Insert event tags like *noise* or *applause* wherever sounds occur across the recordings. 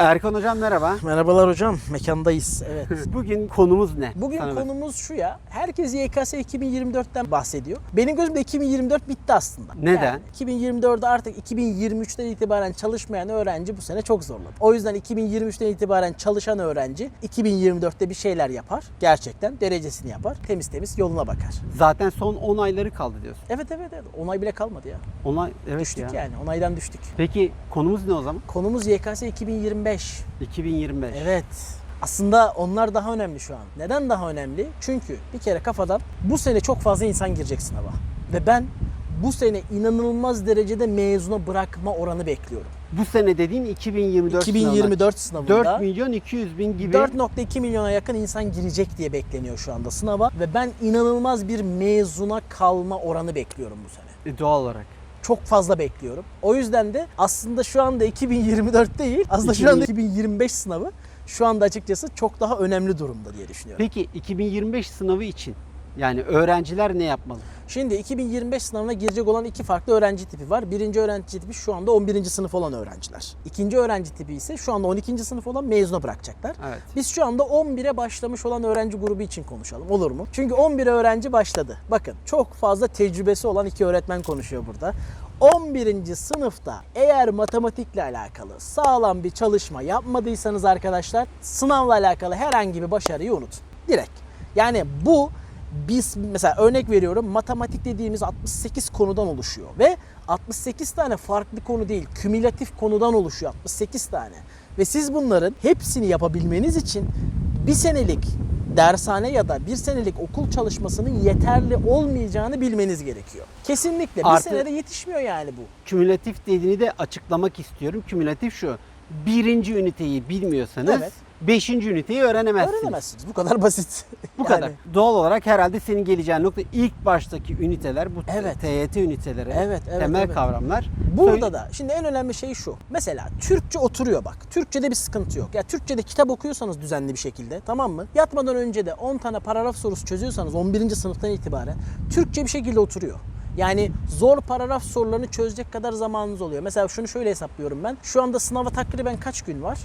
Erkan hocam merhaba. Merhabalar hocam, mekandayız. Evet. *laughs* Bugün konumuz ne? Bugün Sana konumuz şu ya, herkes YKS 2024'ten bahsediyor. Benim gözümde 2024 bitti aslında. Neden? Yani 2024'de artık 2023'ten itibaren çalışmayan öğrenci bu sene çok zorladı. O yüzden 2023'ten itibaren çalışan öğrenci 2024'te bir şeyler yapar. Gerçekten derecesini yapar. Temiz temiz yoluna bakar. Zaten son 10 ayları kaldı diyorsun. Evet evet evet. Onay bile kalmadı ya. Ona evet Düştük ya. yani. Onaydan düştük. Peki konumuz ne o zaman? Konumuz YKS 2025. 2025. Evet. Aslında onlar daha önemli şu an. Neden daha önemli? Çünkü bir kere kafadan bu sene çok fazla insan girecek sınava. Ve ben bu sene inanılmaz derecede mezuna bırakma oranı bekliyorum. Bu sene dediğin 2024 2024 sınavına. sınavında 4 milyon 200 bin gibi 4.2 milyona yakın insan girecek diye bekleniyor şu anda sınava. Ve ben inanılmaz bir mezuna kalma oranı bekliyorum bu sene. E, doğal olarak. Çok fazla bekliyorum. O yüzden de aslında şu anda 2024 değil, aslında şu anda 2025 sınavı şu anda açıkçası çok daha önemli durumda diye düşünüyorum. Peki 2025 sınavı için yani öğrenciler ne yapmalı? Şimdi 2025 sınavına girecek olan iki farklı öğrenci tipi var. Birinci öğrenci tipi şu anda 11. sınıf olan öğrenciler. İkinci öğrenci tipi ise şu anda 12. sınıf olan mezuna bırakacaklar. Evet. Biz şu anda 11'e başlamış olan öğrenci grubu için konuşalım olur mu? Çünkü 11 öğrenci başladı. Bakın çok fazla tecrübesi olan iki öğretmen konuşuyor burada. 11. sınıfta eğer matematikle alakalı sağlam bir çalışma yapmadıysanız arkadaşlar sınavla alakalı herhangi bir başarıyı unutun. Direkt. Yani bu biz mesela örnek veriyorum matematik dediğimiz 68 konudan oluşuyor ve 68 tane farklı konu değil kümülatif konudan oluşuyor 68 tane. Ve siz bunların hepsini yapabilmeniz için bir senelik dershane ya da bir senelik okul çalışmasının yeterli olmayacağını bilmeniz gerekiyor. Kesinlikle bir Artı- senede yetişmiyor yani bu. Kümülatif dediğini de açıklamak istiyorum. Kümülatif şu. Birinci üniteyi bilmiyorsanız Evet. Beşinci üniteyi öğrenemezsiniz. Öğrenemezsiniz. Bu kadar basit. Bu Yani kadar. Doğal olarak herhalde senin geleceğin nokta ilk baştaki üniteler bu Evet. TYT üniteleri. Evet, evet, temel evet. kavramlar. Burada Söyle- da şimdi en önemli şey şu. Mesela Türkçe oturuyor bak. Türkçede bir sıkıntı yok. Ya Türkçede kitap okuyorsanız düzenli bir şekilde tamam mı? Yatmadan önce de 10 tane paragraf sorusu çözüyorsanız 11. sınıftan itibaren Türkçe bir şekilde oturuyor. Yani zor paragraf sorularını çözecek kadar zamanınız oluyor. Mesela şunu şöyle hesaplıyorum ben. Şu anda sınava takriben kaç gün var?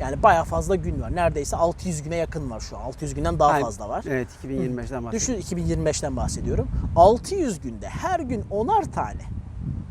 Yani bayağı fazla gün var. Neredeyse 600 güne yakın var şu an. 600 günden daha Hayır, fazla var. Evet 2025'ten bahsediyorum. Düşün 2025'ten bahsediyorum. 600 günde her gün 10'ar tane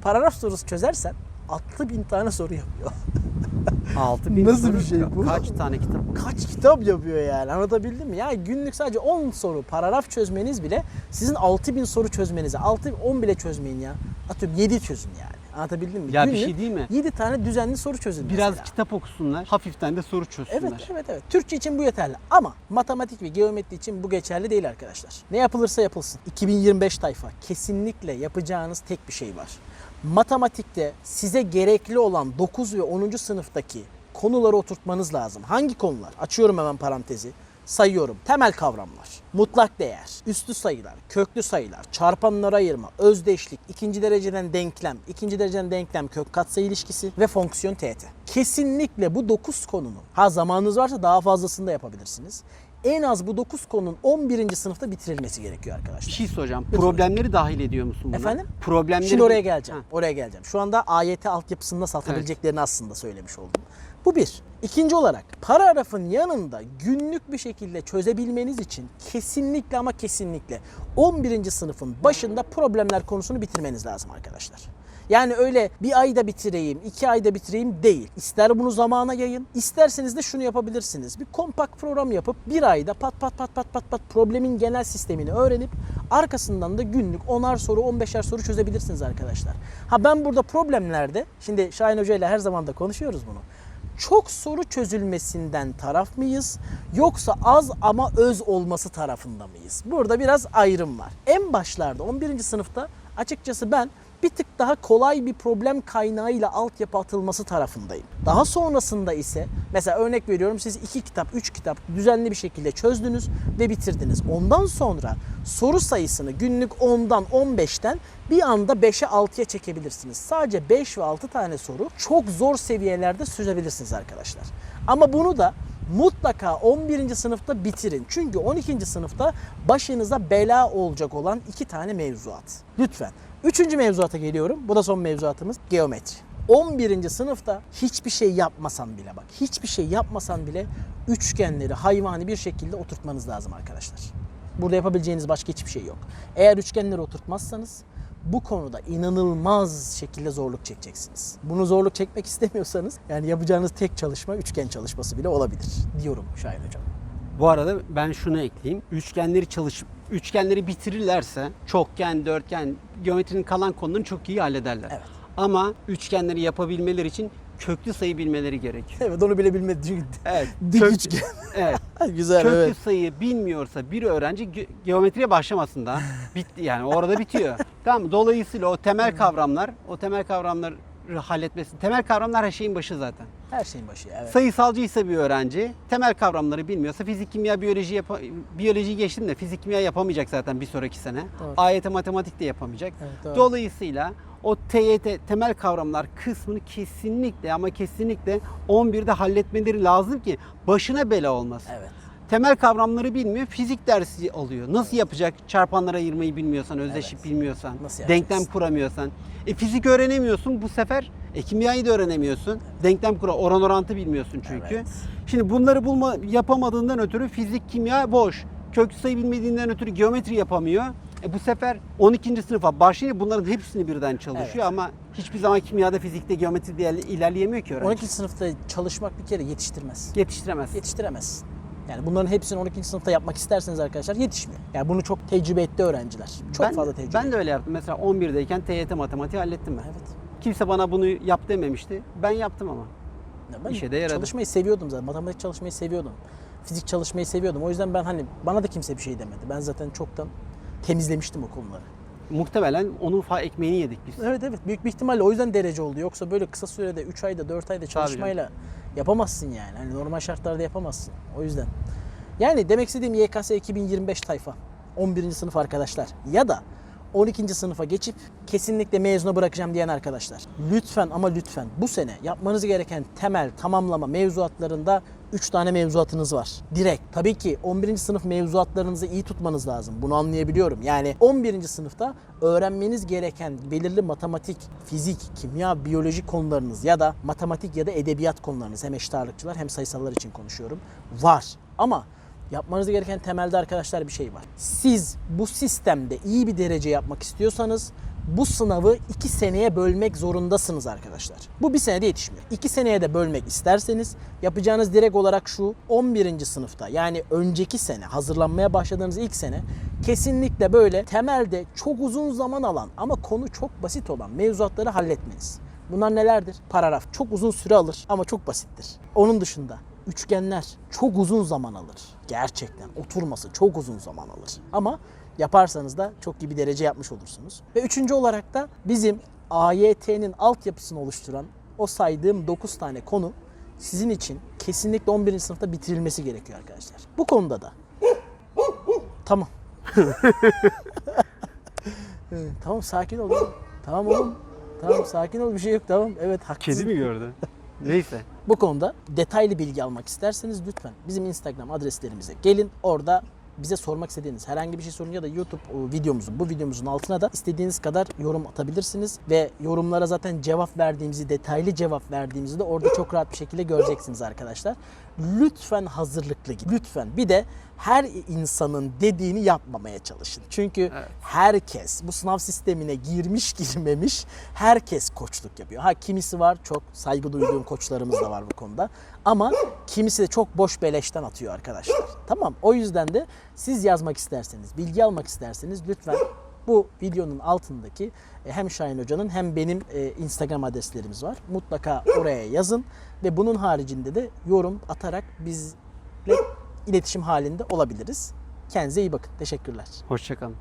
paragraf sorusu çözersen 6000 tane soru yapıyor. *laughs* 6000 Nasıl soru- bir şey bu? Kaç tane kitap? Kaç kitap yapıyor yani anlatabildim mi? Yani günlük sadece 10 soru paragraf çözmeniz bile sizin 6000 soru çözmenize 6 10 bile çözmeyin ya. Atıyorum 7 çözün yani. Anlatabildim mi? Ya bir Günlük şey değil mi? 7 tane düzenli soru çözün Biraz mesela. kitap okusunlar, hafiften de soru çözsünler. Evet, evet, evet. Türkçe için bu yeterli. Ama matematik ve geometri için bu geçerli değil arkadaşlar. Ne yapılırsa yapılsın. 2025 tayfa kesinlikle yapacağınız tek bir şey var. Matematikte size gerekli olan 9 ve 10. sınıftaki konuları oturtmanız lazım. Hangi konular? Açıyorum hemen parantezi. Sayıyorum. Temel kavramlar. Mutlak değer, üstü sayılar, köklü sayılar, çarpanlara ayırma, özdeşlik, ikinci dereceden denklem, ikinci dereceden denklem kök katsayı ilişkisi ve fonksiyon TT. Kesinlikle bu 9 konunun, ha zamanınız varsa daha fazlasını da yapabilirsiniz. En az bu 9 konunun 11. sınıfta bitirilmesi gerekiyor Bir arkadaşlar. şey soracağım. Lütfen. Problemleri dahil ediyor musun buna? Efendim? Problemleri Şimdi oraya geleceğim. Ha. Oraya geleceğim. Şu anda AYT altyapısını nasıl atabileceklerini aslında söylemiş oldum. Bu bir. İkinci olarak paragrafın yanında günlük bir şekilde çözebilmeniz için kesinlikle ama kesinlikle 11. sınıfın başında problemler konusunu bitirmeniz lazım arkadaşlar. Yani öyle bir ayda bitireyim, iki ayda bitireyim değil. İster bunu zamana yayın, isterseniz de şunu yapabilirsiniz. Bir kompakt program yapıp bir ayda pat pat pat pat pat pat problemin genel sistemini öğrenip arkasından da günlük 10'ar soru, 15'er soru çözebilirsiniz arkadaşlar. Ha ben burada problemlerde, şimdi Şahin Hoca ile her zaman da konuşuyoruz bunu çok soru çözülmesinden taraf mıyız yoksa az ama öz olması tarafında mıyız? Burada biraz ayrım var. En başlarda 11. sınıfta açıkçası ben bir tık daha kolay bir problem kaynağıyla altyapı atılması tarafındayım. Daha sonrasında ise mesela örnek veriyorum siz iki kitap, üç kitap düzenli bir şekilde çözdünüz ve bitirdiniz. Ondan sonra soru sayısını günlük 10'dan 15'ten bir anda 5'e 6'ya çekebilirsiniz. Sadece 5 ve 6 tane soru çok zor seviyelerde çözebilirsiniz arkadaşlar. Ama bunu da mutlaka 11. sınıfta bitirin. Çünkü 12. sınıfta başınıza bela olacak olan iki tane mevzuat. Lütfen. Üçüncü mevzuata geliyorum. Bu da son mevzuatımız geometri. 11. sınıfta hiçbir şey yapmasan bile bak hiçbir şey yapmasan bile üçgenleri hayvani bir şekilde oturtmanız lazım arkadaşlar. Burada yapabileceğiniz başka hiçbir şey yok. Eğer üçgenleri oturtmazsanız bu konuda inanılmaz şekilde zorluk çekeceksiniz. Bunu zorluk çekmek istemiyorsanız yani yapacağınız tek çalışma üçgen çalışması bile olabilir diyorum Şahin Hocam. Bu arada ben şunu ekleyeyim. Üçgenleri çalışıp üçgenleri bitirirlerse çokgen, dörtgen, geometrinin kalan konularını çok iyi hallederler. Evet. Ama üçgenleri yapabilmeleri için köklü sayı bilmeleri gerekiyor. Evet onu bile bilmedi çünkü Evet. *laughs* dik kök- üçgen. Evet. *laughs* Güzel köklü evet. sayıyı bilmiyorsa bir öğrenci ge- geometriye başlamasın da bitti yani orada bitiyor. *laughs* tamam mı? Dolayısıyla o temel kavramlar, o temel kavramları halletmesi. Temel kavramlar her şeyin başı zaten. Her şeyin başı evet. Sayısalcıysa bir öğrenci temel kavramları bilmiyorsa fizik, kimya, biyoloji yapa, biyolojiyi geçtim de fizik, kimya yapamayacak zaten bir sonraki sene. Doğru. AYT matematik de yapamayacak. Evet, doğru. Dolayısıyla o TYT temel kavramlar kısmını kesinlikle ama kesinlikle 11'de halletmeleri lazım ki başına bela olmasın. Evet. Temel kavramları bilmiyor, fizik dersi alıyor. Nasıl yapacak? Çarpanlara ayırmayı bilmiyorsan, özdeşik Evet. bilmiyorsan, Nasıl denklem yapacaksın? kuramıyorsan. E fizik öğrenemiyorsun bu sefer. E kimyayı da öğrenemiyorsun. Denklem kura, oran orantı bilmiyorsun çünkü. Evet. Şimdi bunları bulma yapamadığından ötürü fizik, kimya boş. Köklü sayı bilmediğinden ötürü geometri yapamıyor. E bu sefer 12. sınıfa başlayınca bunların hepsini birden çalışıyor Evet. ama hiçbir zaman kimyada, fizikte, geometride ilerle- ilerleyemiyor ki öğrenci. 12. sınıfta çalışmak bir kere yetiştirmez. Yetiştiremez. Yetiştiremez. Yani bunların hepsini 12. sınıfta yapmak isterseniz arkadaşlar yetişmiyor. Yani bunu çok tecrübe etti öğrenciler. Çok ben, fazla tecrübe. Ben de öyle yaptım. Mesela 11'deyken TYT matematiği hallettim ben. Evet. Kimse bana bunu yap dememişti. Ben yaptım ama. Ya ben İşe de yaradı. çalışmayı seviyordum zaten. Matematik çalışmayı seviyordum. Fizik çalışmayı seviyordum. O yüzden ben hani bana da kimse bir şey demedi. Ben zaten çoktan temizlemiştim o konuları. Muhtemelen onun fa ekmeğini yedik biz. Evet evet büyük bir ihtimalle o yüzden derece oldu. Yoksa böyle kısa sürede 3 ayda 4 ayda çalışmayla yapamazsın yani. Hani normal şartlarda yapamazsın. O yüzden. Yani demek istediğim YKS 2025 tayfa. 11. sınıf arkadaşlar. Ya da 12. sınıfa geçip kesinlikle mezuna bırakacağım diyen arkadaşlar. Lütfen ama lütfen bu sene yapmanız gereken temel tamamlama mevzuatlarında 3 tane mevzuatınız var. Direkt. Tabii ki 11. sınıf mevzuatlarınızı iyi tutmanız lazım. Bunu anlayabiliyorum. Yani 11. sınıfta öğrenmeniz gereken belirli matematik, fizik, kimya, biyoloji konularınız ya da matematik ya da edebiyat konularınız hem eşit ağırlıkçılar hem sayısallar için konuşuyorum. Var. Ama Yapmanız gereken temelde arkadaşlar bir şey var. Siz bu sistemde iyi bir derece yapmak istiyorsanız bu sınavı 2 seneye bölmek zorundasınız arkadaşlar. Bu bir senede yetişmiyor. 2 seneye de bölmek isterseniz yapacağınız direkt olarak şu 11. sınıfta yani önceki sene hazırlanmaya başladığınız ilk sene kesinlikle böyle temelde çok uzun zaman alan ama konu çok basit olan mevzuatları halletmeniz. Bunlar nelerdir? Paragraf çok uzun süre alır ama çok basittir. Onun dışında üçgenler çok uzun zaman alır. Gerçekten oturması çok uzun zaman alır. Ama yaparsanız da çok iyi bir derece yapmış olursunuz. Ve üçüncü olarak da bizim AYT'nin altyapısını oluşturan o saydığım 9 tane konu sizin için kesinlikle 11. sınıfta bitirilmesi gerekiyor arkadaşlar. Bu konuda da Tamam. *laughs* Tamam sakin ol. Tamam oğlum. Tamam sakin ol bir şey yok tamam. Evet haklısın. Kedi mi gördü? Neyse. Bu konuda detaylı bilgi almak isterseniz lütfen bizim Instagram adreslerimize gelin. Orada bize sormak istediğiniz herhangi bir şey sorun ya da YouTube e, videomuzun bu videomuzun altına da istediğiniz kadar yorum atabilirsiniz ve yorumlara zaten cevap verdiğimizi detaylı cevap verdiğimizi de orada çok rahat bir şekilde göreceksiniz arkadaşlar. Lütfen hazırlıklı gidin. Lütfen. Bir de her insanın dediğini yapmamaya çalışın. Çünkü Evet. herkes bu sınav sistemine girmiş girmemiş herkes koçluk yapıyor. Ha kimisi var çok saygı duyduğum koçlarımız da var bu konuda. Ama kimisi de çok boş beleşten atıyor arkadaşlar. Tamam o yüzden de siz yazmak isterseniz, bilgi almak isterseniz lütfen bu videonun altındaki e, hem Şahin Hoca'nın hem benim e, Instagram adreslerimiz var. Mutlaka oraya yazın ve bunun haricinde de yorum atarak bizle iletişim halinde olabiliriz. Kendinize iyi bakın. Teşekkürler. Hoşçakalın.